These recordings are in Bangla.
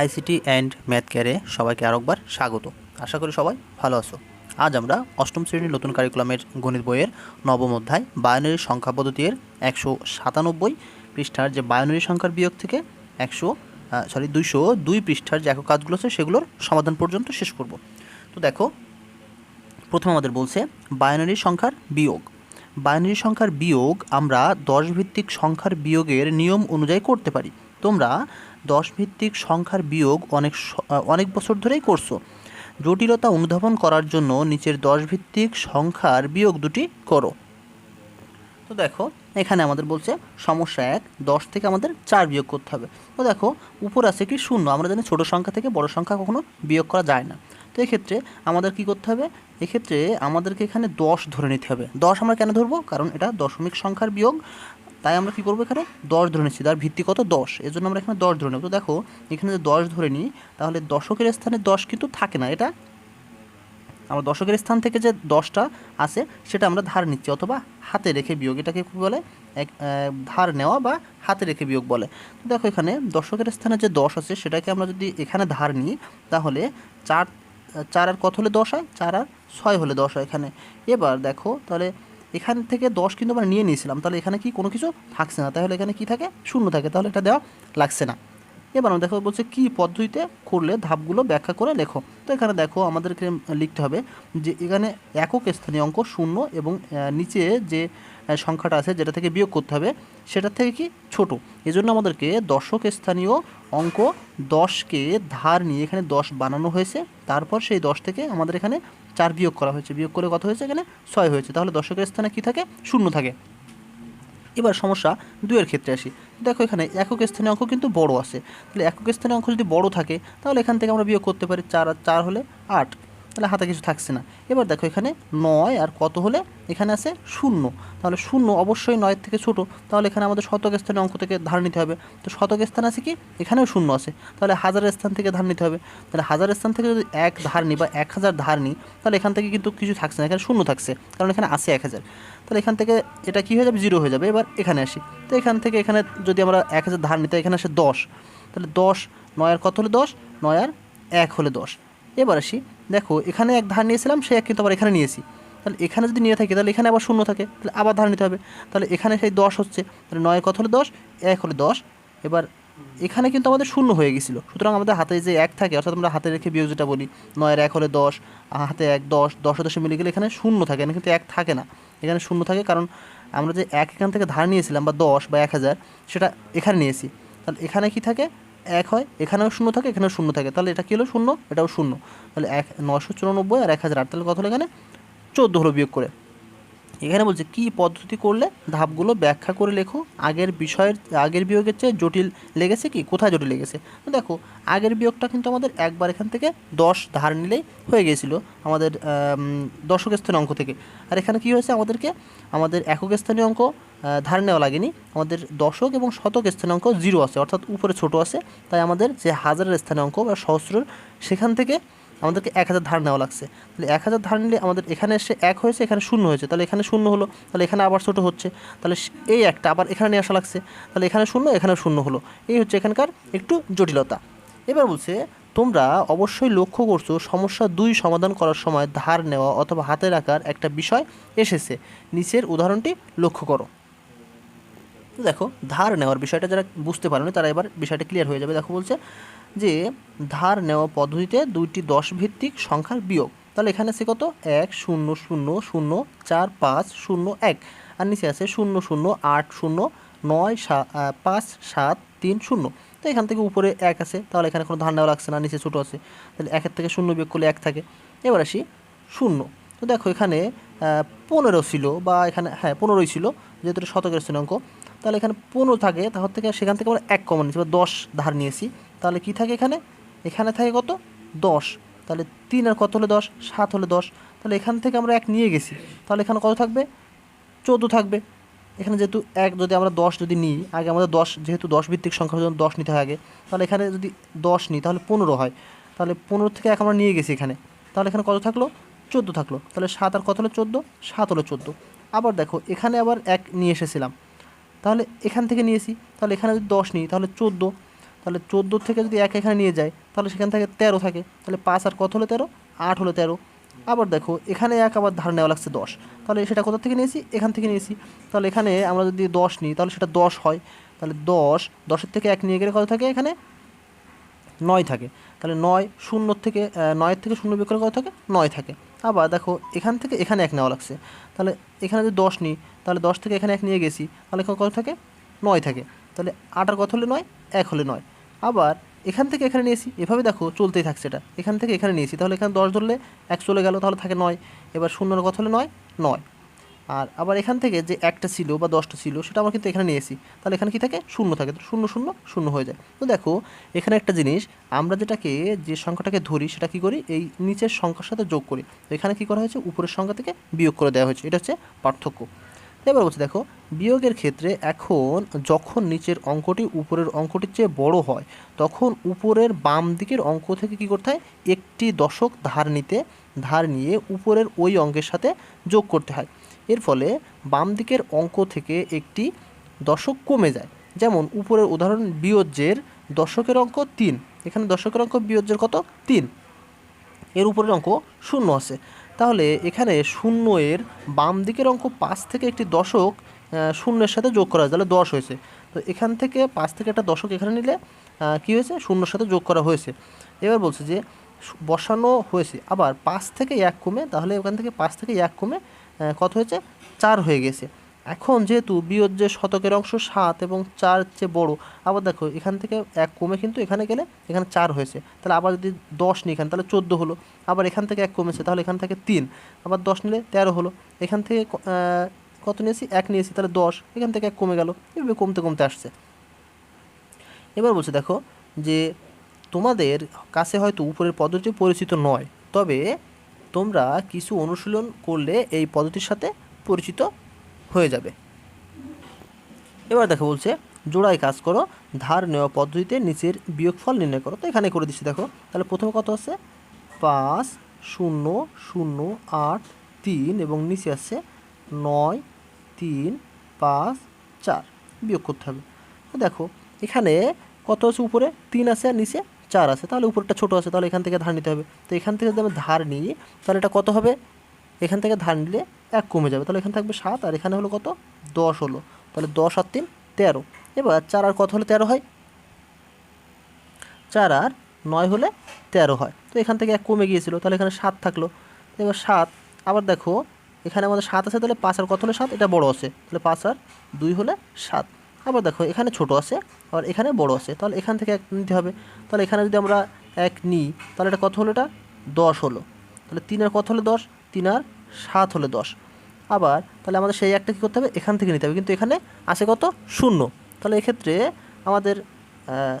আইসিটি অ্যান্ড ম্যাথ কেয়ারে সবাইকে আরেকবার স্বাগত। আশা করি সবাই ভালো আছো। আজ আমরা অষ্টম শ্রেণির নতুন কারিকুলামের গণিত বইয়ের নবম অধ্যায় বায়নারি সংখ্যা পদ্ধতির একশো সাতানব্বই পৃষ্ঠার যে বায়নারি সংখ্যার বিয়োগ থেকে একশো সরি দুইশো দুই পৃষ্ঠার যে একক কাজগুলো আছে সেগুলোর সমাধান পর্যন্ত শেষ করব। তো দেখো, প্রথম আমাদের বলছে বাইনারি সংখ্যার বিয়োগ। বাইনারি সংখ্যার বিয়োগ আমরা দশ ভিত্তিক সংখ্যার বিয়োগের নিয়ম অনুযায়ী করতে পারি। তোমরা দশ ভিত্তিক সংখ্যার বিয়োগ অনেক অনেক বছর ধরেই করছ। জটিলতা অনুধাবন করার জন্য নিচের দশ ভিত্তিক সংখ্যার বিয়োগ দুটি করো। তো দেখো, এখানে আমাদের বলছে সমস্যা এক, দশ থেকে আমাদের চার বিয়োগ করতে হবে। তো দেখো, উপর আছে কি শূন্য, আমরা জানি ছোটো সংখ্যা থেকে বড় সংখ্যা কখনো বিয়োগ করা যায় না। তো এক্ষেত্রে আমাদের কি করতে হবে? এক্ষেত্রে আমাদেরকে এখানে দশ ধরে নিতে হবে। দশ আমরা কেন ধরবো? কারণ এটা দশমিক সংখ্যার বিয়োগ। তাই আমরা কি করব এখানে? দশ ধরে নিচ্ছি। তার ভিত্তি কত? দশ। এর জন্য আমরা এখানে দশ ধরে নেব। তো দেখো, এখানে যে দশ ধরে নিই, তাহলে দশকের স্থানে দশ কিন্তু থাকে না। এটা আমরা দশকের স্থান থেকে যে দশটা আছে, সেটা আমরা ধার নিচ্ছি অথবা হাতে রেখে বিয়োগ। এটাকে কী বলে? এক ধার নেওয়া বা হাতে রেখে বিয়োগ বলে। তো দেখো এখানে দশকের স্থানে যে দশ আছে, সেটাকে আমরা যদি এখানে ধার নিই, তাহলে চার চার আর কত হলে দশ হয়? চার আর ছয় হলে দশ হয় এখানে। এবার দেখো, তাহলে এখান থেকে দশ কিন্তু আমরা নিয়ে নিয়েছিলাম। তাহলে এখানে কি কোনো কিছু থাকছে না। তাহলে এখানে কি থাকে? শূন্য থাকে। তাহলে এটা দেওয়া লাগছে না। এবার আমরা দেখো বলছে কি পদ্ধতিতে করলে ধাপগুলো ব্যাখ্যা করে লেখো। তো এখানে দেখো আমাদেরকে লিখতে হবে যে এখানে একক স্থানীয় অঙ্ক শূন্য এবং নিচে যে সংখ্যাটা আছে যেটা থেকে বিয়োগ করতে হবে সেটার থেকে কি ছোট। এজন্য আমাদেরকে দশক স্থানীয় অঙ্ক দশকে ধার নিয়ে এখানে দশ বানানো হয়েছে। তারপর সেই দশ থেকে আমাদের এখানে চার বিয়োগ করা হয়েছে। বিয়োগ করে কত হয়েছে এখানে? ছয় হয়েছে। তাহলে দশকের স্থানে কি থাকে? শূন্য থাকে। এবার সমস্যা দুয়ের ক্ষেত্রে আসি। দেখো এখানে একক স্থানীয় অঙ্ক কিন্তু বড় আছে। তাহলে একক স্থানীয় অঙ্ক যদি বড় থাকে, তাহলে এখান থেকে আমরা বিয়োগ করতে পারি চার আর চার হলে আট। তাহলে হাতে কিছু থাকছে না। এবার দেখো এখানে নয় আর কত হলে? এখানে আছে শূন্য। তাহলে শূন্য অবশ্যই নয়ের থেকে ছোট। তাহলে এখানে আমাদের শতক স্থানীয় অঙ্ক থেকে ধার নিতে হবে। তো শতক স্থান আছে কি? এখানেও শূন্য আছে। তাহলে হাজারের স্থান থেকে ধার নিতে হবে। তাহলে হাজার স্থান থেকে যদি এক ধার নিই বা এক হাজার ধার নিই, তাহলে এখান থেকে কিন্তু কিছু থাকছে না। এখানে শূন্য থাকছে। কারণ এখানে আছে এক হাজার। তাহলে এখান থেকে এটা কী হয়ে যাবে? জিরো হয়ে যাবে। এবার এখানে আসি। তো এখান থেকে এখানে যদি আমরা এক হাজার ধার নিতে এখানে আসে দশ। তাহলে দশ, নয় আর কত হলে দশ? নয় আর এক হলে দশ। এবার আসি। দেখো, এখানে এক ধার নিয়েছিলাম সে এক কিন্তু আবার এখানে নিয়েছি। তাহলে এখানে যদি নিয়ে থাকি, তাহলে এখানে আবার শূন্য থাকে। তাহলে আবার ধার নিতে হবে। তাহলে এখানে সেই দশ হচ্ছে। তাহলে নয় কত হলে দশ? এক হলে দশ। এবার এখানে কিন্তু আমাদের শূন্য হয়ে গেছিল। সুতরাং আমাদের হাতে যে এক থাকে, অর্থাৎ আমরা হাতে রেখে বিয়োগ যেটা বলি, নয়ের এক হলে দশ হাতে এক দশ দশ দশে মিলে গেলে এখানে শূন্য থাকে। এখানে কিন্তু এক থাকে না। এখানে শূন্য থাকে কারণ আমরা যে এক এখান থেকে ধার নিয়েছিলাম, বা দশ বা এক হাজার, সেটা এখানে নিয়েছি। তাহলে এখানে কি থাকে? এক হয়, এখানেও শূন্য থাকে, এখানেও শূন্য থাকে। তাহলে এটা কী হলো? শূন্য, এটাও শূন্য। তাহলে এক নশো চুরানব্বই আর এক হাজার আট। তাহলে কত হলো এখানে? চোদ্দ হলো বিয়োগ করে। এখানে বলছে, কি পদ্ধতি করলে ধাপগুলো ব্যাখ্যা করে লেখো? আগের বিষয়ের, আগের বিয়োগের চেয়ে জটিল লেগেছে কি? কোথায় জটিল লেগেছে? দেখো, আগের বিয়োগটা কিন্তু আমাদের একবার এখান থেকে দশ ধার নিলেই হয়ে গিয়েছিল আমাদের দশক স্থানীয় অঙ্ক থেকে। আর এখানে কি হয়েছে আমাদেরকে? আমাদের একক স্থানীয় অঙ্ক ধার নেওয়া লাগেনি। আমাদের দশক এবং শতক স্থানীয় অঙ্ক জিরো আছে, অর্থাৎ উপরে ছোট আছে। তাই আমাদের যে হাজারের স্থানীয় অঙ্ক বা সহস্রের সেখান থেকে আমাদেরকে এক হাজার ধার নেওয়া লাগছে। তাহলে এক হাজার ধার নিলে আমাদের এখানে এসে এক হয়েছে, এখানে শূন্য হয়েছে। তাহলে এখানে শূন্য হলো, তাহলে এখানে আবার ছোটো হচ্ছে। তাহলে এই একটা আবার এখানে নিয়ে আসা লাগছে। তাহলে এখানে শূন্য এখানে শূন্য হলো। এই হচ্ছে এখানকার একটু জটিলতা। এবার বলছে, তোমরা অবশ্যই লক্ষ্য করছ সমস্যা দুই সমাধান করার সময় ধার নেওয়া অথবা হাতে রাখার একটা বিষয় এসেছে। নিচের উদাহরণটি লক্ষ্য করো। তো দেখো, ধার নেওয়ার বিষয়টা যারা বুঝতে পারেনি, তারা এবার বিষয়টা ক্লিয়ার হয়ে যাবে। দেখো বলছে যে, ধার নেওয়া পদ্ধতিতে দুইটি দশ ভিত্তিক সংখ্যার বিয়োগ। তাহলে এখানে আছে কত? এক, শূন্য শূন্য শূন্য, চার, পাঁচ, শূন্য, এক। আর নিচে আছে শূন্য শূন্য, আট, শূন্য, নয় পাঁচ, সাত, তিন, শূন্য। তো এখান থেকে উপরে এক আছে, তাহলে এখানে কোনো ধার নেওয়া লাগছে না, নিচে ছোটো আছে। তাহলে একের থেকে শূন্য বিয়োগ করলে এক থাকে। এবার আসি শূন্য। তো দেখো এখানে পনেরো ছিল বা এখানে হ্যাঁ পনেরোই ছিল, যেহেতু শতকের শ্রেণাঙ্ক তাহলে এখানে পনেরো থাকে, তাহলে থেকে সেখান থেকে আমরা এক কমন নিয়েছি, বা দশ ধার নিয়েছি। তাহলে কি থাকে এখানে? এখানে থাকে কত? দশ। তাহলে তিন আর কত হলে দশ? সাত হলে দশ। তাহলে এখান থেকে আমরা এক নিয়ে গেছি। তাহলে এখানে কত থাকবে? চোদ্দ থাকবে। এখানে যেহেতু এক, যদি আমরা দশ যদি নিই, আগে আমাদের দশ, যেহেতু দশ ভিত্তিক সংখ্যা জন্য দশ নিতে হয় আগে। তাহলে এখানে যদি দশ নিই, তাহলে পনেরো হয়। তাহলে পনেরো থেকে এক আমরা নিয়ে গেছি এখানে। তাহলে এখানে কত থাকল? চোদ্দ থাকল। তাহলে সাত আর কত হলো চোদ্দ? সাত হলো চোদ্দ। আবার দেখো, এখানে আবার এক নিয়ে এসেছিলাম। তাহলে এখান থেকে নিয়েছি, তাহলে এখানে যদি দশ নিই, তাহলে চোদ্দ। তাহলে চোদ্দ থেকে যদি এক এখানে নিয়ে যায়, তাহলে সেখান থেকে তেরো থাকে। তাহলে পাঁচ আর কত হলো তেরো? আট হলো তেরো। আবার দেখো, এখানে এক আবার ধার নেওয়া লাগছে দশ। তাহলে সেটা কোথা থেকে নিয়েছি? এখান থেকে নিয়েছি। তাহলে এখানে আমরা যদি দশ নিই, তাহলে সেটা দশ হয়। তাহলে দশ, দশের থেকে এক নিয়ে গেলে কত থাকে এখানে? নয় থাকে। তাহলে নয় শূন্য থেকে নয়ের থেকে শূন্য বিয়োগ করলে কত থাকে? নয় থাকে। আবার দেখো, এখান থেকে এখানে এক নেওয়া লাগছে। তাহলে এখানে যদি দশ নিই তাহলে দশ থেকে এখানে এক নিয়ে গেছি। তাহলে এখানে কত থাকে? নয় থাকে। তাহলে আটার কত হলে নয়? এক হলে নয়। আবার এখান থেকে এখানে নিয়েছি। এভাবে দেখো চলতেই থাকছে এটা। এখান থেকে এখানে নিয়েছি। তাহলে এখানে দশ ধরলে এক চলে গেল, তাহলে থাকে নয়। এবার শূন্যর কত হলে নয়? নয়। আর আবার এখান থেকে যে একটা ছিল বা দশটা ছিল, সেটা আমরা কিন্তু এখানে নিয়েছি। তাহলে এখানে কি থাকে? শূন্য থাকে। তো শূন্য শূন্য শূন্য হয়ে যায়। তো দেখো, এখানে একটা জিনিস, আমরা যেটাকে, যে সংখ্যাটাকে ধরি, সেটা কি করি? এই নিচের সংখ্যার সাথে যোগ করি। তো এখানে কি করা হয়েছে? উপরের সংখ্যা থেকে বিয়োগ করে দেওয়া হয়েছে। এটা হচ্ছে পার্থক্য। এবার বলছে দেখো, বিয়োগের ক্ষেত্রে এখন যখন নিচের অঙ্কটি উপরের অঙ্কটির চেয়ে বড় হয়, তখন উপরের বাম দিকের অঙ্ক থেকে কি করতে হয়? একটি দশক ধার নিতে, ধার নিয়ে উপরের ওই অঙ্কের সাথে যোগ করতে হয়। এর ফলে বাম দিকের অঙ্ক থেকে একটি দশক কমে যায়। যেমন উপরের উদাহরণ বিয়োজ্যের দশকের অঙ্ক তিন, এখানে দশকের অঙ্ক বিয়োজ্যের কত? তিন। এর উপরের অঙ্ক শূন্য আছে। তাহলে এখানে শূন্য এর বাম দিকের অঙ্ক পাঁচ থেকে একটি দশক শূন্যের সাথে যোগ করা তাহলে দশ হয়েছে। তো এখান থেকে পাঁচ থেকে একটা দশক এখানে নিলে কি হয়েছে? শূন্যর সাথে যোগ করা হয়েছে। এবার বলছে যে বসানো হয়েছে। আবার পাঁচ থেকে এক কমে, তাহলে ওখান থেকে পাঁচ থেকে এক কমে কত হয়েছে? চার হয়ে গেছে। এখন যেহেতু বিয়োজ্যের শতকের অংশ সাত এবং চার চেয়ে বড়, আবার দেখো এখান থেকে এক কমে কিন্তু এখানে গেলে এখানে চার হয়েছে। তাহলে আবার যদি দশ নিই এখানে, তাহলে চোদ্দ হলো। আবার এখান থেকে এক কমেছে, তাহলে এখান থেকে তিন। আবার দশ নিলে তেরো হলো। এখান থেকে কত নিয়েছি? এক নিয়েছি, তাহলে দশ। এখান থেকে এক কমে গেল। এভাবে কমতে কমতে আসছে। এবার বলছে দেখো যে তোমাদের কাছে হয়তো উপরের পদ্ধতি পরিচিত নয়, তবে তোমরা কিছু অনুশীলন করলে এই পদ্ধতির সাথে পরিচিত হয়ে যাবে। এবার দেখো বলছে, জোড়ায় কাজ করো, ধার নেওয়া পদ্ধতিতে নিচের বিয়োগফল নির্ণয় করো। তো এখানে করে দিচ্ছি দেখো, তাহলে প্রথমে কত আছে পাঁচ, শূন্য শূন্য, আট, তিন এবং নিচে আছে নয়, তিন, পাঁচ, চার। বিয়োগ করতে হবে। দেখো, এখানে কত আছে উপরে? তিন আছে আর নিচে চার আছে। তাহলে উপরটা ছোট আছে, তাহলে এখান থেকে ধার নিতে হবে। তো এখান থেকে যদি আমি ধার নিই, তাহলে এটা কত হবে? এখান থেকে ধার নিলে এক কমে যাবে। তাহলে এখানে থাকবে সাত, আর এখানে হলো কত? দশ হলো। তাহলে দশ আর তিন, তেরো। এবার চার আর কত হলে তেরো হয়? চার আর নয় হলে তেরো হয়। তো এখান থেকে এক কমে গিয়েছিল, তাহলে এখানে সাত থাকল। এবার সাত, আবার দেখো, এখানে আমাদের সাত আছে, তাহলে পাঁচ আর কত হলে সাত? এটা বড় আছে। তাহলে পাঁচ আর দুই হলে সাত। আবার দেখো, এখানে ছোট আছে আর এখানে বড় আছে। তাহলে এখান থেকে এক নিতে হবে। তাহলে এখানে যদি আমরা এক নিই, তাহলে এটা কত হলো এটা? দশ হলো। তাহলে তিন আর কত হলে দশ? তিন আর সাত হলে দশ। আবার তাহলে আমাদের সেই একটা কী করতে হবে? এখান থেকে নিতে হবে। কিন্তু এখানে আছে কত? শূন্য। তাহলে এক্ষেত্রে আমাদের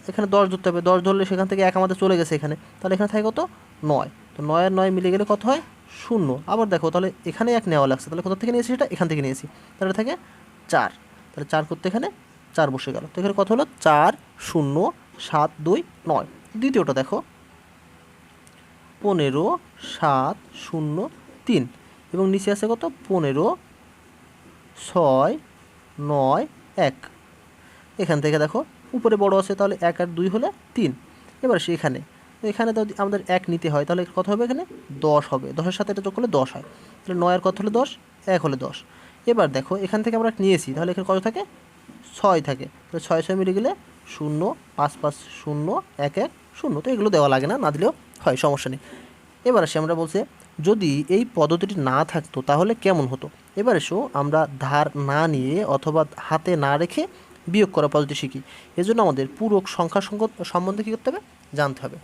এখানে দশ ধরতে হবে। দশ ধরলে সেখান থেকে এক আমাদের চলে গেছে এখানে। তাহলে এখানে থাকে কত? নয়। তো নয় আর নয় মিলে গেলে কত হয়? শূন্য। আবার দেখো, তাহলে এখানে এক নেওয়া লাগছে। তাহলে কোথা থেকে নিয়েছি সেটা? এখান থেকে নিয়েছি। তাহলে থাকে চার। তাহলে চার করতে এখানে চার বসে গেল। তো এখানে কত হলো? চার, শূন্য, সাত, দুই, নয়। দ্বিতীয়টা দেখো। পনেরো, সাত, শূন্য, তিন। এবং নিচে আছে কত? পনেরো, ছয়, নয়, এক। এখান থেকে দেখো, উপরে বড় আছে, তাহলে এক আর দুই হলে তিন। এবার সে এখানে। তো এখানে যদি আমাদের এক নিতে হয়, তাহলে কত হবে এখানে? দশ হবে। দশের সাথে এটা যোগ করলে দশ হয়। তাহলে নয় আর কত হলে দশ? এক হলে দশ। এবার দেখো, এখান থেকে আমরা নিয়েছি, তাহলে এখানে কত থাকে? ছয় থাকে। তাহলে ছয় ছয় মিলে গেলে শূন্য, পাঁচ পাঁচ, শূন্য, এক এক, শূন্য। তো এগুলো দেওয়া লাগে না না দিলেও হয়, সমস্যা নেই। এবার আসি আমরা বলছে যদি এই পদ্ধতিটি না থাকতো, তাহলে কেমন হতো? এবার এসো আমরা ধার না নিয়ে অথবা হাতে না রেখে বিয়োগ করা পদ্ধতি শিখি। এজন্য আমাদের পূরক সংখ্যা সম্বন্ধে কী করতে হবে? জানতে হবে।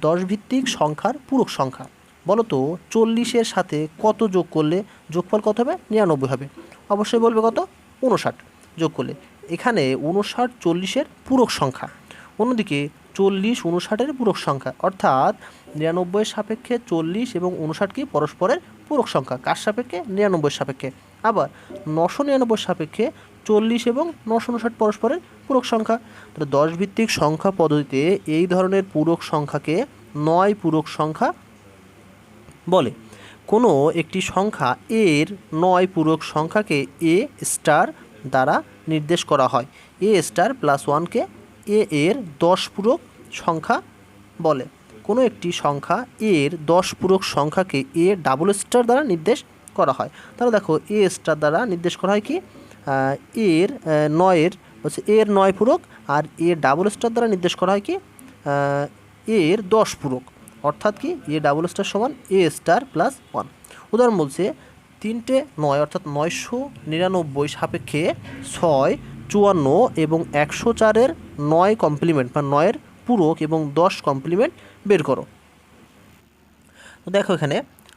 দশ ভিত্তিক সংখ্যার পূরক সংখ্যা। বলো তো চল্লিশের সাথে কত যোগ করলে যোগফল কত হবে? নিরানব্বই হবে। অবশ্যই বলবে কত? উনষাট যোগ করলে। এখানে উনষাট চল্লিশের পূরক সংখ্যা। অন্যদিকে চল্লিশ উনষাটের পূরক সংখ্যা। অর্থাৎ নিরানব্বইয়ের সাপেক্ষে চল্লিশ এবং উনষাট কি পরস্পরের পূরক সংখ্যা? কার সাপেক্ষে? নিরানব্বইয়ের সাপেক্ষে। আবার নশো নিরানব্বইয়ের সাপেক্ষে চল্লিশ এবং নশো উনষাট পরস্পরের পূরক সংখ্যা। তাহলে দশ ভিত্তিক সংখ্যা পদ্ধতিতে এই ধরনের পূরক সংখ্যাকে নয় পূরক সংখ্যা বলে। কোনো একটি সংখ্যা এর নয় পূরক সংখ্যাকে এ স্টার দ্বারা নির্দেশ করা হয়। এ স্টার প্লাস ওয়ানকে এ এর দশ পূরক সংখ্যা বলে। কোনো একটি সংখ্যা এর দশ পূরক সংখ্যাকে এ ডাবল স্টার দ্বারা নির্দেশ করা হয়। তাহলে দেখো এ স্টার দ্বারা নির্দেশ করা হয় কি? এর নয়ের হচ্ছে এর নয় পূরক আর এ ডাবল স্টার দ্বারা নির্দেশ করা হয় কি? এর দশ পূরক। অর্থাৎ কি? এ ডাবল স্টার সমান এ স্টার প্লাস ওয়ান উদাহরণ বলছে, তিনটে নয়, অর্থাৎ নয়শো নিরানব্বই সাপেক্ষে ছয়, চুয়ান্ন এবং একশো চারের নয় কমপ্লিমেন্ট বা নয়ের পূরক এবং দশ কমপ্লিমেন্ট বের করো। দেখো এখানে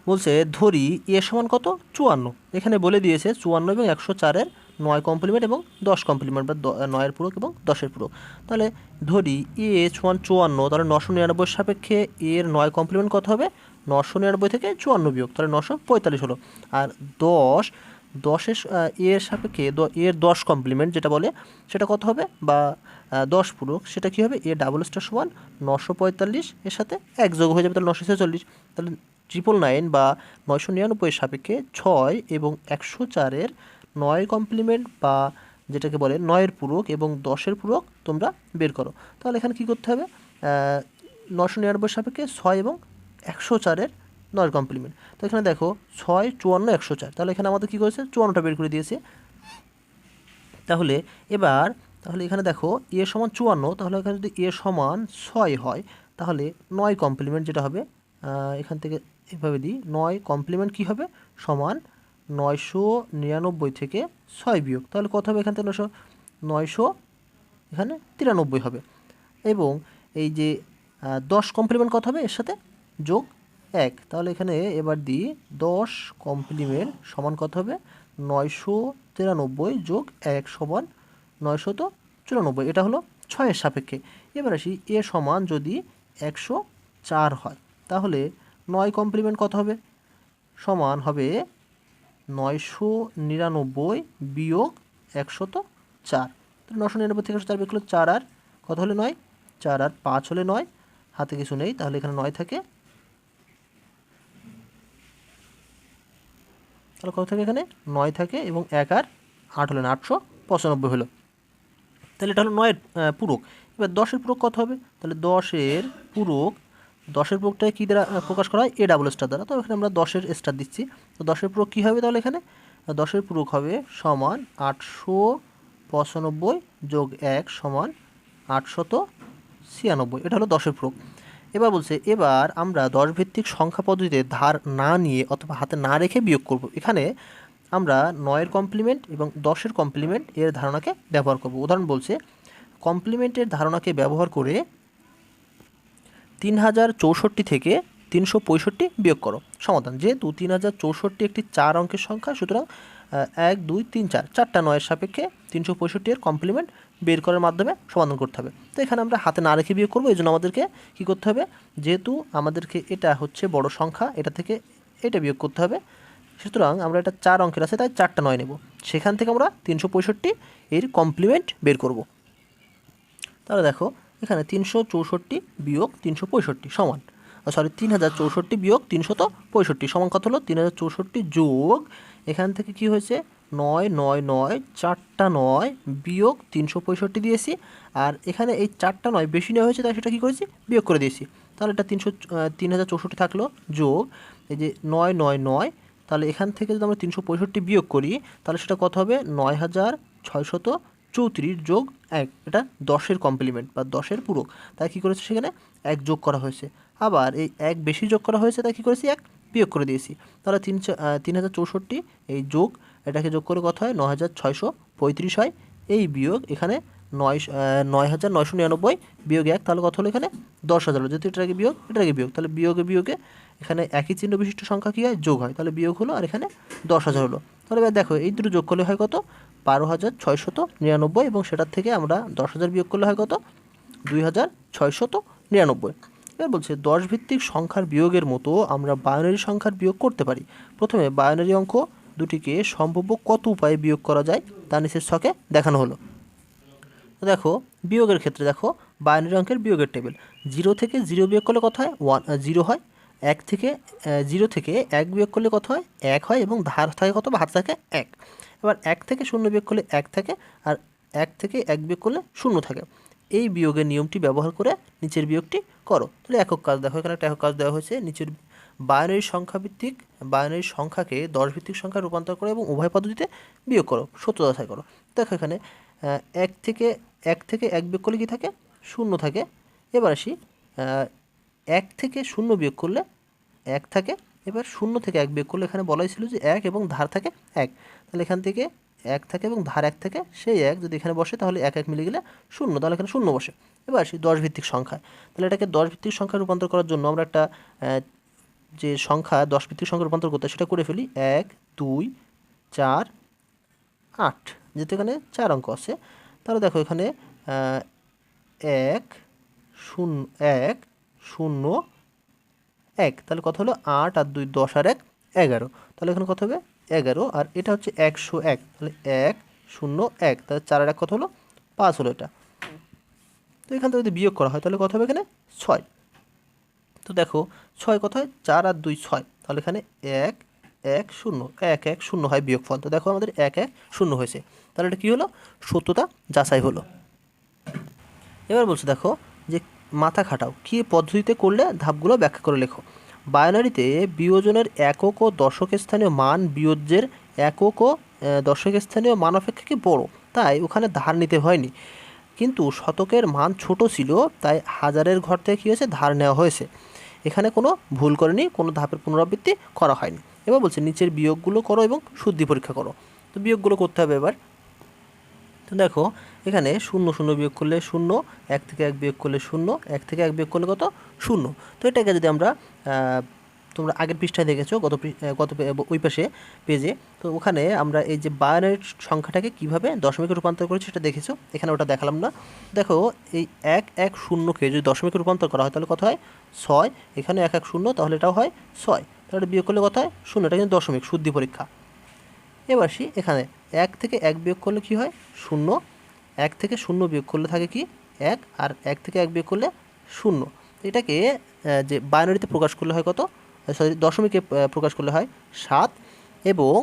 বলছে ধরি এ সমান কত? চুয়ান্ন। এখানে বলে দিয়েছে চুয়ান্ন এবং একশো চারের নয় কমপ্লিমেন্ট এবং দশ কমপ্লিমেন্ট বা নয়ের পূরক এবং দশের পূরক। তাহলে ধরি এ সমান চুয়ান্ন, তাহলে নশো নিরানব্বই সাপেক্ষে এর নয় কমপ্লিমেন্ট কত হবে? নশো নিরানব্বই থেকে চুয়ান্ন বিয়োগ, তাহলে নশো পঁয়তাল্লিশ হলো। আর দশ দশের এর সাপেক্ষে এর দশ কমপ্লিমেন্ট যেটা বলে, সেটা কত হবে? বা দশ পূরক, সেটা কী হবে? এ ডাবল স্টার সমান নশো পঁয়তাল্লিশ, এর সাথে এক যোগ হয়ে যাবে তাহলে নশো ছেচল্লিশ। তাহলে ট্রিপল নাইন বা নয়শো নিরানব্বইয়ের সাপেক্ষে ছয় এবং একশো চারের নয় কমপ্লিমেন্ট বা যেটাকে বলে নয়ের পূরক এবং দশের পূরক তোমরা বের করো। তাহলে এখানে কী করতে হবে? নশো নিরানব্বইয়ের সাপেক্ষে ছয় এবং একশো চারের নয় কমপ্লিমেন্ট তো এখানে দেখো ছয়, চুয়ান্ন, একশো চার। তাহলে এখানে আমাদের কী করেছে? চুয়ান্নটা বের করে দিয়েছে। তাহলে এবার, তাহলে এখানে দেখো এ সমান চুয়ান্ন, তাহলে এখানে যদি এ সমান ছয় হয়, তাহলে নয় কমপ্লিমেন্ট যেটা হবে এখান থেকে এভাবে দিই, নয় কমপ্লিমেন্ট কী হবে? সমান নয়শো নিরানব্বই থেকে ছয় বিয়োগ। তাহলে কত হবে এখান থেকে নয়শো? নয়শো এখানে তিরানব্বই হবে। এবং এই যে দশ কমপ্লিমেন্ট কত হবে? এর সাথে যোগ এক, তাহলে এখানে এবার দিই দশ কমপ্লিমেন্ট সমান কত হবে? নয়শো তিরানব্বই যোগ এক সমান নয়শত চুরানব্বই, এটা হলো ছয়ের সাপেক্ষে। এবার আসি এ সমান যদি একশো চার হয়, তাহলে নয় কমপ্লিমেন্ট কত হবে? সমান হবে নয়শো নিরানব্বই বিয়োগ একশত চার। তাহলে নশো নিরানব্বই থেকে একশো চার বিয়োগ চার আর কত হলে নয়? চার আর পাঁচ হলে নয়। হাতে কিছু নেই, তাহলে এখানে নয় থাকে তাহলে কত থাকে এখানে? নয় থাকে এবং এক আর আট হলেন আটশো পঁচানব্বই হলো। তাহলে এটা হলো নয়ের পূরক। এবার দশের পূরক কত হবে? তাহলে দশের পূরক, দশের পূরকটাকে কী দ্বারা প্রকাশ করা হয়? এ ডাবল স্টার দ্বারা। তো এখানে আমরা দশের স্টার দিচ্ছি। তো দশের পূরক কী হবে তাহলে এখানে? দশের পূরক হবে সমান আটশো পঁচানব্বই যোগ এক সমান আটশত ছিয়ানব্বই। এটা হলো দশের পূরক। এবার বলছে, এবার আমরা দশ ভিত্তিক সংখ্যা পদ্ধতিতে ধার না নিয়ে অথবা হাতে না রেখে বিয়োগ করব। এখানে আমরা নয়ের কমপ্লিমেন্ট এবং দশের কমপ্লিমেন্ট এর ধারণাকে ব্যবহার করব। উদাহরণ বলছে, কমপ্লিমেন্টের ধারণাকে ব্যবহার করে তিন হাজার চৌষট্টি থেকে তিনশো পঁয়ষট্টি বিয়োগ করো। সমাধান, যেহেতু তিন হাজার চৌষট্টি একটি চার অঙ্কের সংখ্যা, সুতরাং এক, দুই, তিন, চার, চারটা নয়ের সাপেক্ষে তিনশো পঁয়ষট্টি এর কমপ্লিমেন্ট বের করার মাধ্যমে সমাধান করতে হবে। তো এখানে আমরা হাতে না রেখে বিয়োগ করব এই জন্য আমাদেরকে কী করতে হবে? যেহেতু আমাদেরকে এটা হচ্ছে বড় সংখ্যা, এটা থেকে এটা বিয়োগ করতে হবে। সুতরাং আমরা এটা চার অঙ্কের আছে, তাই চারটা নয় নেব। সেখান থেকে আমরা তিনশো পঁয়ষট্টি এর কমপ্লিমেন্ট বের করব। তাহলে দেখো, এখানে তিনশো চৌষট্টি বিয়োগ তিনশো পঁয়ষট্টি সমান। সরি তিন হাজার চৌষট্টি বিয়োগ তিনশত পঁয়ষট্টি, সমান কত হলো? তিন হাজার চৌষট্টি যোগ এখান থেকে কি হয়েছে? নয় নয় নয়, চারটা নয় বিয়োগ তিনশো পঁয়ষট্টি দিয়েছি। আর এখানে এই চারটা নয় বেশি নেওয়া হয়েছে, তাই সেটা কী করেছি? বিয়োগ করে দিয়েছি। তাহলে এটা তিনশো তিন হাজার চৌষট্টি থাকল যোগ। এই যে নয় নয় নয়, তাহলে এখান থেকে যদি আমরা তিনশো পঁয়ষট্টি বিয়োগ করি, তাহলে সেটা কত হবে? নয় হাজার ছয়শত চৌত্রিশ যোগ এক। এটা দশের কমপ্লিমেন্ট বা দশের পূরক। তাই কী করেছে সেখানে? এক যোগ করা হয়েছে। আবার এই এক বেশি যোগ করা হয়েছে, তাই কী করেছি? এক। বিয়োগ করে দিয়েছি। তাহলে তিনশো তিন হাজার চৌষট্টি এই যোগ, এটাকে যোগ করে কত হয়? ন হাজার ছয়শো পঁয়ত্রিশ হয়। এই বিয়োগ এখানে নয় নয় হাজার নয়শো নিরানব্বই বিয়োগ এক, তাহলে কত হলো এখানে? দশ হাজার হলো। যেহেতু এটাকে বিয়োগ এটাকে বিয়োগ। তাহলে বিয়োগে বিয়োগে এখানে একই চিহ্ন বিশিষ্ট সংখ্যা কী হয়? যোগ হয়। তাহলে বিয়োগ হলো আর এখানে দশ হাজার হলো। তাহলে এবার দেখো, এই দুটো যোগ করলে হয় কত? বারো হাজার ছয়শত নিরানব্বই এবং সেটার থেকে আমরা দশ হাজার বিয়োগ করলে হয় কত? দুই হাজার ছয়শত নিরানব্বই। এবার বলছে দশ ভিত্তিক সংখ্যার বিয়োগের মতো আমরা বায়োনারি সংখ্যার বিয়োগ করতে পারি। প্রথমে বায়োনারি অঙ্ক, দুটিকে সম্ভাব্য কত উপায়ে বিয়োগ করা যায়, তা নিচের ছকে দেখানো হলো। দেখো, বিয়োগের ক্ষেত্রে দেখো বাইনারি অঙ্কের বিয়োগের টেবিল জিরো থেকে জিরো বিয়োগ করলে কত হয়? ওয়ান জিরো হয়। এক থেকে জিরো থেকে এক বিয়োগ করলে কত হয়? এক হয় এবং ধার থাকে কত? হাত থাকে এক। এবার এক থেকে শূন্য বিয়োগ করলে এক থাকে, আর এক থেকে এক বিয়োগ করলে শূন্য থাকে। এই বিয়োগের নিয়মটি ব্যবহার করে নিচের বিয়োগটি করো। তাহলে একক কাজ দেখো, এখানে একটা একক কাজ দেওয়া হয়েছে। নিচের বায়নারি সংখ্যা ভিত্তিক বায়নারি সংখ্যাকে দশ ভিত্তিক সংখ্যায় রূপান্তর করো এবং উভয় পদ্ধতিতে বিয়োগ করো, সত্য দশায় করো। দেখো এখানে এক থেকে এক থেকে এক বিয়োগ করলে কী থাকে? শূন্য থাকে। এবার আসি এক থেকে শূন্য বিয়োগ করলে এক থাকে। এবার শূন্য থেকে এক বিয়োগ করলে এখানে বলাই ছিল যে এক এবং ধার থাকে এক। তাহলে এখান থেকে এক থাকে এবং ধার এক থাকে, সেই এক যদি এখানে বসে তাহলে এক এক মিলে গেলে শূন্য, তাহলে এখানে শূন্য বসে। এবার আসি দশ ভিত্তিক সংখ্যায় তাহলে এটাকে দশ ভিত্তিক সংখ্যায় রূপান্তর করার জন্য আমরা একটা যে সংখ্যা দশ ভিত্তিক সংখ্যা রূপান্তর করতে সেটা করে ফেলি। এক, দুই, চার, আট। যেহেতু এখানে চার অঙ্ক আছে, তাহলে দেখো এখানে এক, শূন্য এক শূন্য, এক। তাহলে কত হলো? আট আর দুই, দশ আর এক, এগারো। তাহলে এখানে কত হবে? এগারো আর এটা হচ্ছে একশো এক। তাহলে এক শূন্য এক। তাহলে চার আর এক কত হলো? পাঁচ হলো এটা। তো এখান থেকে যদি বিয়োগ করা হয়, তাহলে কত হবে এখানে? ছয়। তো দেখো, ছয় কত হয়? চার আর দুই ছয়। তাহলে এখানে এক এক শূন্য। এক এক শূন্য হয় বিয়োগফল। তো দেখো আমাদের এক এক শূন্য হয়েছে। তাহলে এটা কী হলো? সত্যতা যাচাই হলো। এবার বলছে, দেখো যে মাথা খাটাও। কী পদ্ধতিতে করলে ধাপগুলো ব্যাখ্যা করে লেখো? বায়োনারিতে বিয়োজনের একক ও দশক স্থানীয় মান বিয়োজ্যের একক ও দশক স্থানীয় মান অপেক্ষা কি বড়, তাই ওখানে ধার নিতে হয়নি। কিন্তু শতকের মান ছোট ছিল, তাই হাজারের ঘর থেকে কী হয়েছে? ধার নেওয়া হয়েছে। এখানে কোনো ভুল করেনি, কোনো ধাপের পুনরাবৃত্তি করা হয়নি। এবার বলছে, নিচের বিয়োগগুলো করো এবং শুদ্ধি পরীক্ষা করো। তো বিয়োগগুলো করতে হবে এবার। তো দেখো এখানে শূন্য শূন্য বিয়োগ করলে শূন্য, এক থেকে এক বিয়োগ করলে শূন্য, এক থেকে এক বিয়োগ করলে কত? শূন্য। তো এটাকে যদি আমরা তোমরা আগের পৃষ্ঠায় দেখেছ, গত গত ওই পাশে পেজে, তো ওখানে আমরা এই যে বায়ানের সংখ্যাটাকে কীভাবে দশমিকে রূপান্তর করেছি সেটা দেখেছ? এখানে ওটা দেখালাম না। দেখো, এই এক এক, শূন্যকে যদি দশমিকে রূপান্তর করা হয় তাহলে কত হয়? ছয়। এখানে এক এক, শূন্য, তাহলে এটাও হয় ছয়। তাহলে বিয়োগ করলে কত হয়? শূন্য। এটা কিন্তু দশমিক, শুদ্ধি পরীক্ষা। এবার আসি এখানে। এক থেকে এক বিয়োগ করলে কি হয়? শূন্য। এক থেকে শূন্য বিয়োগ করলে থাকে কি? এক, আর এক থেকে এক বিয়োগ করলে শূন্য। এটাকে যে বাইনারিতে প্রকাশ করলে হয় কত? সরি দশমিকে প্রকাশ করলে হয় সাত এবং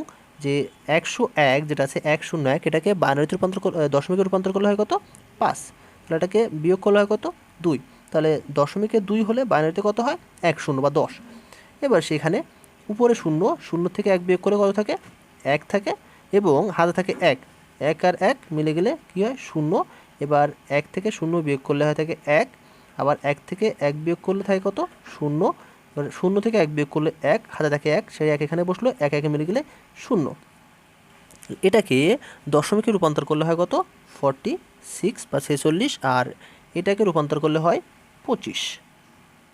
যে একশো এক যেটা আছে এক শূন্য এক, এটাকে বাইনারিতে রূপান্তর দশমিকে রূপান্তর করলে হয় কত? পাঁচ। তাহলে এটাকে বিয়োগ করলে হয় কত? দুই। তাহলে দশমিকে দুই হলে বাইনারিতে কত হয়? এক শূন্য বা দশ। এবার সেখানে উপরে শূন্য শূন্য থেকে এক বিয়োগ করে কত থাকে? এক থাকে এবং হাতে থাকে এক। এক আর এক মিলে গেলে কী হয়? শূন্য। এবার এক থেকে শূন্য বিয়োগ করলে হয় থাকে এক। আবার এক থেকে এক বিয়োগ করলে থাকে কত? শূন্য। এবার শূন্য থেকে এক বিয়োগ করলে এক, হাতে থাকে এক, সেই এক এখানে বসল, এক একে মিলে গেলে শূন্য। এটাকে দশমিকে রূপান্তর করলে হয় কত? ফর্টি সিক্স বা ছেচল্লিশ, আর এটাকে রূপান্তর করলে হয় পঁচিশ।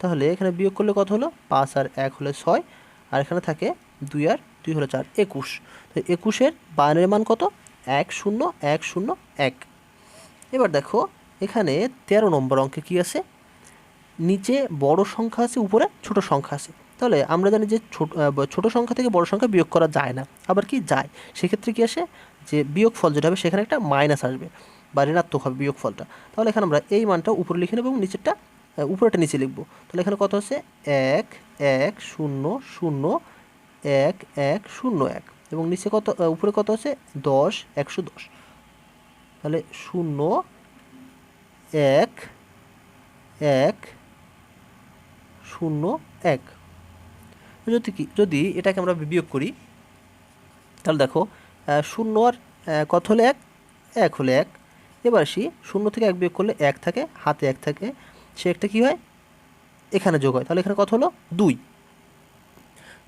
তাহলে এখানে বিয়োগ করলে কত হলো? পাঁচ আর এক হলে ছয়, আর এখানে থাকে দুই আর দুই হলো চার, একুশ। তো একুশের বায়ানের মান কত? এক শূন্য এক শূন্য, এক। এবার দেখো, এখানে তেরো নম্বর অঙ্কে কি আছে? নিচে বড় সংখ্যা আছে, উপরে ছোট সংখ্যা আছে। তাহলে আমরা জানি যে ছোট সংখ্যা থেকে বড় সংখ্যা বিয়োগ করা যায় না। আবার কি যায়? সেক্ষেত্রে কি আসে? যে বিয়োগ ফল যেটা হবে, সেখানে একটা মাইনাস আসবে বা ঋণাত্মক হবে বিয়োগ ফলটা তাহলে এখানে আমরা এই মানটা উপরে লিখে নেব এবং নিচেরটা উপরেটা নিচে লিখব। তাহলে এখানে কত হচ্ছে এক এক, শূন্য শূন্য, এক এক, শূন্য, এক। এবং নিচে কত উপরে কত হচ্ছে দশ, একশো দশ। তাহলে শূন্য, এক এক, শূন্য, এক। যদি কি, যদি এটাকে আমরা বিয়োগ করি, তাহলে দেখো শূন্য আর কত হলে এক? এক হলে এক। এবার আসি, শূন্য থেকে এক বিয়োগ করলে এক থাকে, হাতে এক থাকে, সে একটা কী হয়? এখানে যোগ হয়। তাহলে এখানে কত হলো? দুই।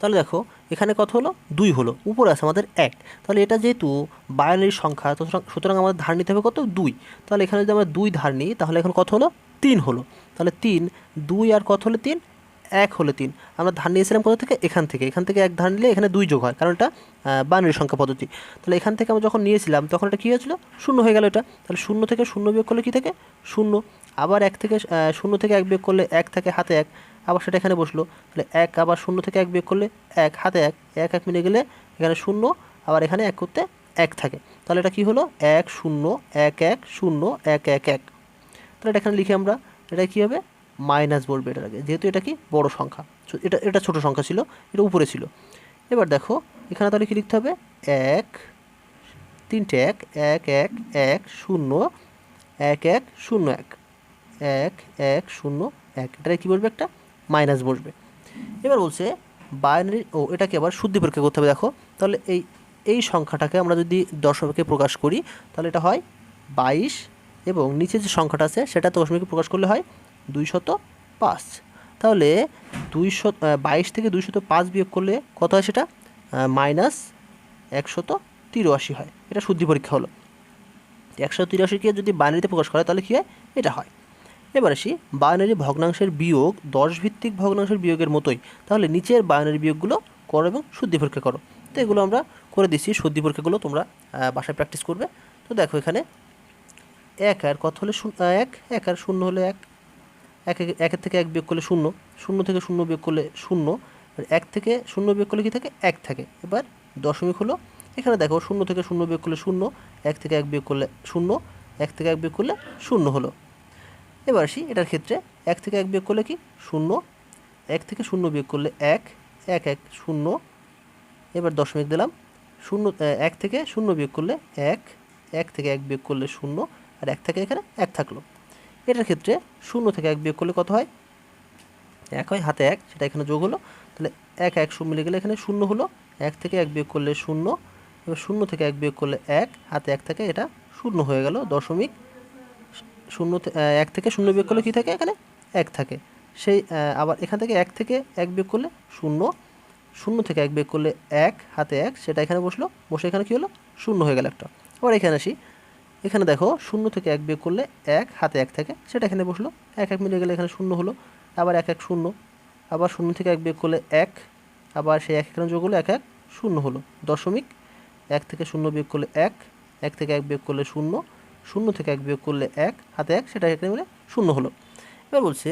তাহলে দেখো, এখানে কত হলো? দুই হলো। উপরে আছে আমাদের এক। তাহলে এটা যেহেতু বায়ানারি সংখ্যা সুতরাং- আমাদের ধার নিতে হবে কত? দুই। তাহলে এখানে যদি আমরা দুই ধার নিই, তাহলে এখন কত হলো? তিন হলো। তাহলে তিন, দুই আর কত হলো তিন? এক হলো তিন। আমরা ধার নিয়েছিলাম কোথা থেকে? এখান থেকে। এখান থেকে এক ধার নিলে এখানে দুই যোগ হয়, কারণ এটা বায়ানারি সংখ্যা পদ্ধতি। তাহলে এখান থেকে আমরা যখন নিয়েছিলাম, তখন এটা কী হয়েছিল? শূন্য হয়ে গেল এটা। তাহলে শূন্য থেকে শূন্য বিয়োগ করলে কী থাকে? শূন্য। আবার এক থেকে শূন্য থেকে এক বিয়োগ করলে এক থাকে, হাতে এক। আবার সেটা এখানে বসল। তাহলে এক আবার শূন্য থেকে এক বিয়োগ করলে এক, হাতে এক এক এক মিলে গেলে এখানে শূন্য, আবার এখানে এক করতে এক থাকে। তাহলে এটা কি হলো? এক, শূন্য, এক এক, শূন্য, এক এক এক। তাহলে এটা এখানে লিখে আমরা, এটা কী হবে? মাইনাস বলবে এটার আগে। যেহেতু এটা কি? বড় সংখ্যা। এটা এটা ছোট সংখ্যা ছিল, এটা উপরে ছিল। এবার দেখো, এখানে তাহলে কি লিখতে হবে? এক, তিনটে এক এক এক এক, শূন্য, এক এক, শূন্য, এক। এক এক, শূন্য, এক। এটা কী বলবে একটা? মাইনাস বসবে। এবার বলছে বাইনারি ও এটাকে আবার শুদ্ধি পরীক্ষা করতে হবে, দেখো। তাহলে এই এই সংখ্যাটাকে আমরা যদি দশমিকে প্রকাশ করি, তাহলে এটা হয় বাইশ এবং নিচে যে সংখ্যাটা আছে, সেটা দশমিকে প্রকাশ করলে হয় দুইশত পাঁচ। তাহলে দুইশো বাইশ থেকে দুইশত পাঁচ বিয়োগ করলে কত হয় সেটা? মাইনাস একশত তিরাশি হয়। এটা শুদ্ধি পরীক্ষা হলো। একশো তিরাশিকে যদি বাইনারিতে প্রকাশ করে, তাহলে কী হয়? এটা হয়। এবার আসি বাইনারি ভগ্নাংশের বিয়োগ দশ ভিত্তিক ভগ্নাংশের বিয়োগের মতোই। তাহলে নিচের বাইনারি বিয়োগগুলো করো এবং শুদ্ধি পরীক্ষা করো। তো এগুলো আমরা করে দিচ্ছি, শুদ্ধি পরীক্ষাগুলো তোমরা বাসায় প্র্যাকটিস করবে। তো দেখো এখানে এক আর কত হলে এক এক আর শূন্য হলে এক। এক- একের থেকে এক বিয়োগ করলে শূন্য শূন্য থেকে শূন্য বিয়োগ করলে শূন্য। এক থেকে শূন্য বিয়োগ করলে কী থাকে? এক থাকে। এবার দশমিক হলো, এখানে দেখো শূন্য থেকে শূন্য বিয়োগ করলে শূন্য, এক থেকে এক বিয়োগ করলে শূন্য, এক থেকে এক বিয়োগ করলে শূন্য হলো। এবার আসি এটার ক্ষেত্রে এক থেকে এক বিয়োগ করলে কি? শূন্য। এক থেকে শূন্য বিয়োগ করলে এক। এক এক, শূন্য। এবার দশমিক দিলাম। শূন্য এক থেকে শূন্য বিয়োগ করলে এক। এক থেকে এক বিয়োগ করলে শূন্য। আর এক থেকে এখানে এক থাকল। এটার ক্ষেত্রে শূন্য থেকে এক বিয়োগ করলে কত হয়? এক হয়, হাতে এক। সেটা এখানে যোগ হলো। তাহলে এক এক, শূন্য মিলে গেলে এখানে শূন্য হলো। এক থেকে এক বিয়োগ করলে শূন্য। এবার শূন্য থেকে এক বিয়োগ করলে এক। হাতে এক থেকে, এটা শূন্য হয়ে গেল দশমিক শূন্য এক থেকে শূন্য বিয়োগ করলে কী থাকে এখানে? এক থাকে। সেই আবার এখান থেকে এক থেকে এক বিয়োগ করলে শূন্য। শূন্য থেকে এক বিয়োগ করলে এক, হাতে এক, সেটা এখানে বসল। বসে এখানে কী হলো? শূন্য হয়ে গেল একটা। আবার এখানে আসি। এখানে দেখো, শূন্য থেকে এক বিয়োগ করলে এক, হাতে এক থাকে। সেটা এখানে বসল। এক এক মিলে গেলে এখানে শূন্য হলো। আবার এক এক শূন্য। আবার শূন্য থেকে এক বিয়োগ করলে এক। আবার সেই এক এখানে যোগ হলো এক এক শূন্য হলো। দশমিক এক থেকে শূন্য বিয়োগ করলে এক। এক থেকে এক বিয়োগ করলে শূন্য। শূন্য থেকে এক বিয়োগ করলে এক, হাতে এক, সেটা এখানে মিলে শূন্য হলো। এবার বলছে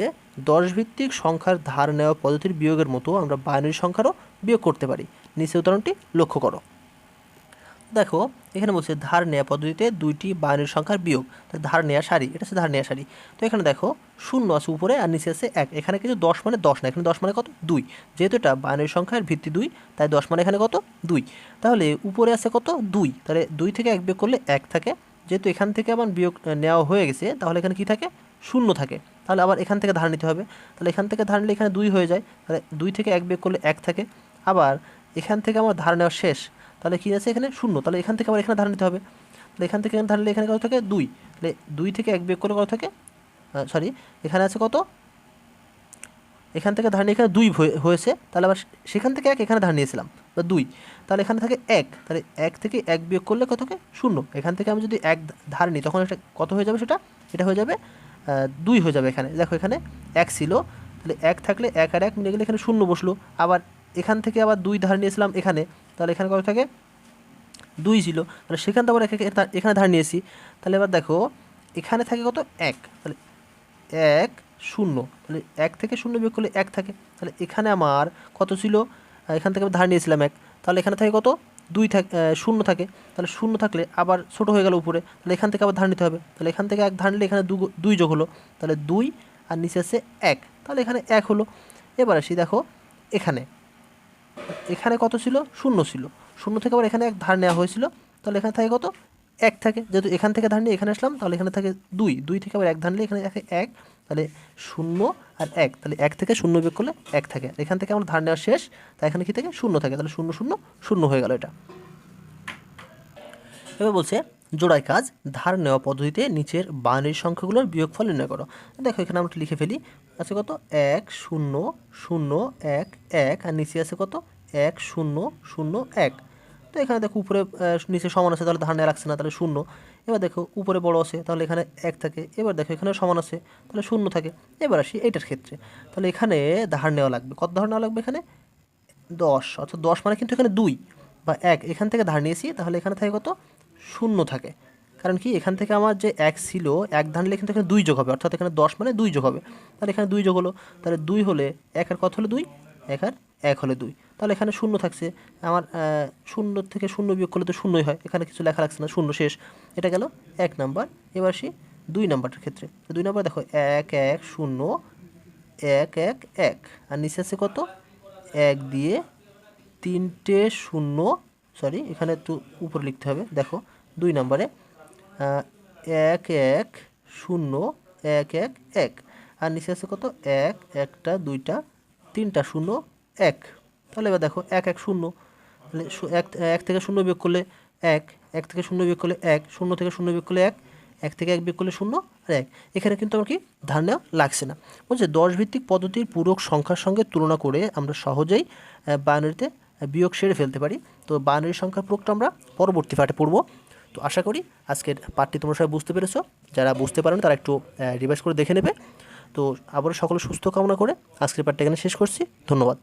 দশ ভিত্তিক সংখ্যার ধার নেওয়া পদ্ধতির বিয়োগের মতো আমরা বাইনারি সংখ্যারও বিয়োগ করতে পারি। নিচে উদাহরণটি লক্ষ্য করো। দেখো, এখানে বলছে ধার নেওয়া পদ্ধতিতে দুইটি বাইনারি সংখ্যার বিয়োগ ধার নেওয়া সারি, এটা হচ্ছে ধার নেওয়া সারি। তো এখানে দেখো, শূন্য আছে উপরে আর নিচে আছে এক, এখানে কিন্তু দশ মানে দশ না, এখানে দশ মানে কত? দুই। যেহেতু এটা বাইনারি সংখ্যার ভিত্তি দুই, তাই দশ মানে এখানে কত? দুই। তাহলে উপরে আছে কত? দুই। তাহলে দুই থেকে এক বিয়োগ করলে এক থাকে যেহেতু এখান থেকে আমার বিয়োগ নেওয়া হয়ে গেছে, তাহলে এখানে কি থাকে? শূন্য থাকে। তাহলে আবার এখান থেকে ধার নিতে হবে। তাহলে এখান থেকে ধার নিলে এখানে দুই হয়ে যায়। তাহলে দুই থেকে এক বিয়োগ করলে এক থাকে। আবার এখান থেকে আমার ধার নেওয়া শেষ। তাহলে কী আছে এখানে? শূন্য। তাহলে এখান থেকে আবার এখানে ধার নিতে হবে। তাহলে এখান থেকে এখানে ধার নিলে এখানে কত থাকে? দুই। তাহলে দুই থেকে এক বিয়োগ করলে কত থাকে? সরি এখানে আছে কত? এখান থেকে ধার নিয়ে এখানে দুই হয়ে- হয়েছে। তাহলে আবার সেখান থেকে এক, এখানে ধার নিয়েছিলাম। বা দুই। তাহলে এখানে থাকে এক। তাহলে এক থেকে এক বিয়োগ করলে কত থাকে? শূন্য। এখান থেকে আমি যদি এক ধার নিই, তখন এটা কত হয়ে যাবে সেটা? এটা হয়ে যাবে দুই হয়ে যাবে এখানে। দেখো এখানে এক ছিল। তাহলে এক থাকলে এক আর এক মিলে গেলে এখানে শূন্য বসল। আবার এখান থেকে আবার দুই ধার নিয়েছিলাম এখানে। তাহলে এখানে কত থাকে? দুই ছিল। তাহলে সেখান থেকে আবার এখানে- ধার নিয়েছি। তাহলে এবার দেখো, এখানে থাকে কত? এক। তাহলে এক শূন্য। তাহলে এক থেকে শূন্য বিয়োগ করলে এক থাকে। তাহলে এখানে আমার কত ছিল? এখান থেকে ধার নিয়েছিলাম এক। তাহলে এখানে থাকে কত? দুই থাকে শূন্য থাকে। তাহলে শূন্য থাকলে আবার ছোট হয়ে গেল উপরে। তাহলে এখান থেকে আবার ধার নিতে হবে। তাহলে এখান থেকে এক ধার নিলে এখানে দুই যোগ হলো। তাহলে দুই আর নিচে আছে এক। তাহলে এখানে এক হলো। এবার আসি দেখো এখানে। এখানে কত ছিল? শূন্য ছিল। শূন্য থেকে আবার এখানে এক ধার নেওয়া হয়েছিল। তাহলে এখানে থাকে কত? এক থাকে। যেহেতু এখান থেকে ধার নিয়ে এখানে আসলাম, তাহলে এখানে থাকে দুই। দুই থেকে আবার এক ধার নিলে এখানে থাকে এক। তাহলে শূন্য আর এক, তাহলে এক থেকে শূন্য বিয়োগ করলে এক থাকে। এখান থেকে আমার ধার নেওয়া শেষ, তাই এখানে কি থাকে? শূন্য থাকে, তাহলে শূন্য শূন্য শূন্য হয়ে গেল এটা। এবার বলছে জোড়াই কাজ, ধার নেওয়া পদ্ধতিতে নিচের বাইনারি সংখ্যাগুলোর বিয়োগফল নির্ণয় করো। দেখো, এখানে আমরা লিখে ফেলি। আছে কত? এক, শূন্য শূন্য, এক এক, আর নিচে আছে কত? এক, শূন্য শূন্য, এক। তো এখানে দেখো, উপরে নিচে সমান আছে, তাহলে ধার নেওয়া লাগছে না, তাহলে শূন্য। এবার দেখো, উপরে বড় আছে, তাহলে এখানে এক থাকে, এবার দেখো এখানে সমান আছে, তাহলে শূন্য থাকে, এবার আসি এটার ক্ষেত্রে। তাহলে এখানে ধার নেওয়া লাগবে। কত ধার নেওয়া লাগবে এখানে? দশ। অর্থাৎ দশ মানে কিন্তু এখানে দুই বা এক। এখান থেকে ধার নিয়েছি, তাহলে এখানে থাকে কত? শূন্য থাকে। কারণ কি? এখান থেকে আমার যে এক ছিল, এক ধার নিলে কিন্তু এখানে দুই যোগ হবে। অর্থাৎ এখানে দশ মানে দুই যোগ হবে। তাহলে এখানে দুই যোগ হলো, তাহলে দুই হলে এক আর কত হলো দুই? এক আর এক হলে দুই। তাহলে এখানে শূন্য থাকছে। আমার শূন্য থেকে শূন্য বিয়োগ করলে তো শূন্যই হয়। এখানে কিছু লেখা লাগছে না, শূন্য শেষ। এটা গেল এক নাম্বার। এবার আসি দুই নাম্বারটার ক্ষেত্রে। দুই নাম্বার দেখো, এক এক, শূন্য, এক এক এক। আর নিচে আছে কত? এক দিয়ে তিনটে, শূন্য। সরি এখানে একটু উপরে লিখতে হবে। দেখো, দুই নাম্বারে এক এক, শূন্য, এক এক এক। আর নিচে আছে কত? এক, একটা, দুইটা, তিনটা, শূন্য, এক। তাহলে এবার দেখো, এক এক, শূন্য। তাহলে এক এক থেকে শূন্য বিয়োগ করলে এক। এক থেকে শূন্য বিয়োগ করলে এক, শূন্য থেকে শূন্য বিয়োগ করলে এক এক থেকে এক বিয়োগ করলে শূন্য আর এক। এখানে কিন্তু আমার কি ধার নেওয়া লাগছে না। বলছে দশ ভিত্তিক পদ্ধতির পূরক সংখ্যার সঙ্গে তুলনা করে আমরা সহজেই বাইনারিতে বিয়োগ সেরে ফেলতে পারি। তো বাইনারি সংখ্যার পূরকটা আমরা পরবর্তী পাঠে পড়ব। তো আশা করি আজকের পাঠটি তোমরা সবাই বুঝতে পেরেছ। যারা বুঝতে পারেন তারা একটু রিভাইজ করে দেখে নেবে। তো আবারও সকলে সুস্থ কামনা করে আজকের পাঠটা এখানে শেষ করছি। ধন্যবাদ।